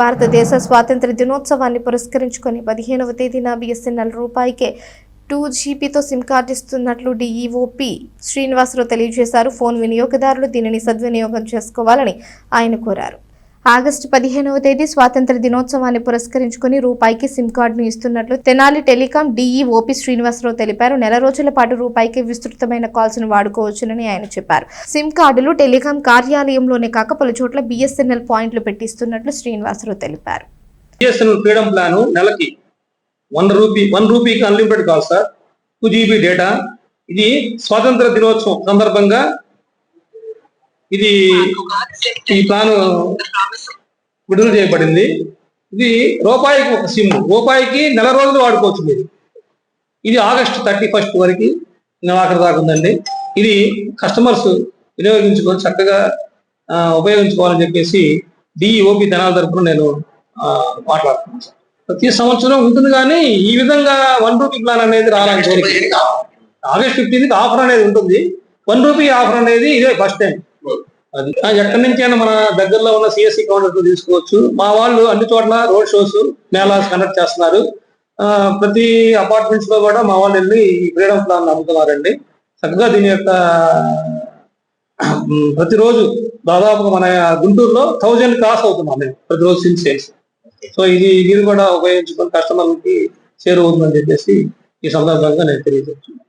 భారతదేశ స్వాతంత్ర దినోత్సవాన్ని పురస్కరించుకొని పదిహేనవ తేదీన బిఎస్ఎన్ఎల్ రూపాయికే టూ జీబీతో సిమ్ కార్డు ఇస్తున్నట్లు డీఈఓపీ శ్రీనివాసరావు తెలియజేశారు. ఫోన్ వినియోగదారులు దీనిని సద్వినియోగం చేసుకోవాలని ఆయన కోరారు. ఆగస్టు పదిహేనవ తేదీ స్వాతంత్ర దినోత్సవాన్ని పురస్కరించుకుని రూపాయికి సిమ్ కార్డును ఇస్తున్నట్లు తెనాలి టెలికాం డీఈఓపీ శ్రీనివాసరావు తెలిపారు. నెల రోజుల పాటు రూపాయికి విస్తృతమైన కాల్స్ను వాడుకోవచ్చునని ఆయన చెప్పారు. సిమ్ కార్డులు టెలికాం కార్యాలయంలోనే కాక పలు చోట్ల బిఎస్ఎన్ఎల్ పాయింట్లు పెట్టిస్తున్నట్లు శ్రీనివాసరావు తెలిపారు. బిఎస్ఎన్ఎల్ ఫ్రీడమ్ ప్లాన్ నెలకి one rupee one రూపీకి unlimited call sir. Two GB data ఇది స్వాతంత్ర దినోత్సవం సందర్భంగా ఇది ఈ ప్లాన్ విడుదల చేయబడింది. ఇది రూపాయికి ఒక సిమ్. రూపాయికి నెల రోజులు వాడుకోవచ్చు మీరు. ఇది ఆగస్ట్ థర్టీ ఫస్ట్ వరకు నెలాఖరు దాకా ఉందండి. ఇది కస్టమర్స్ వినియోగించుకొని చక్కగా ఉపయోగించుకోవాలని చెప్పేసి డిఓపి ధనాల తరపున నేను ఆ, మాట్లాడుతున్నాను. ప్రతి సంవత్సరం ఉంటుంది కానీ ఈ విధంగా వన్ రూపీ ప్లాన్ అనేది రాలని కోరిక ఆగస్ట్ ఫిఫ్టీన్త్ ఆఫర్ అనేది ఉంటుంది. వన్ రూపీ ఆఫర్ అనేది ఇదే ఫస్ట్ టైం అది. ఎక్కడి నుంచైనా మన దగ్గరలో ఉన్న సిఎస్సి కౌంటర్ తీసుకోవచ్చు. మా వాళ్ళు అన్ని చోట్ల రోడ్ షోస్ మేళాస్ కండక్ట్ చేస్తున్నారు. ప్రతి అపార్ట్మెంట్స్లో కూడా మా వాళ్ళు వెళ్ళి ఈ ఫ్రీడమ్ ప్లాన్ అమ్ముతున్నారండి. చక్కగా దీని యొక్క ప్రతిరోజు దాదాపు మన గుంటూరులో థౌజండ్ క్రాస్ అవుతున్నాం మేము ప్రతిరోజు సిమ్ సేల్స్. సో ఇది మీరు కూడా ఉపయోగించుకొని కస్టమర్లకి చేరువుతుందని చెప్పేసి ఈ సందర్భంగా నేను తెలియజేస్తున్నాను.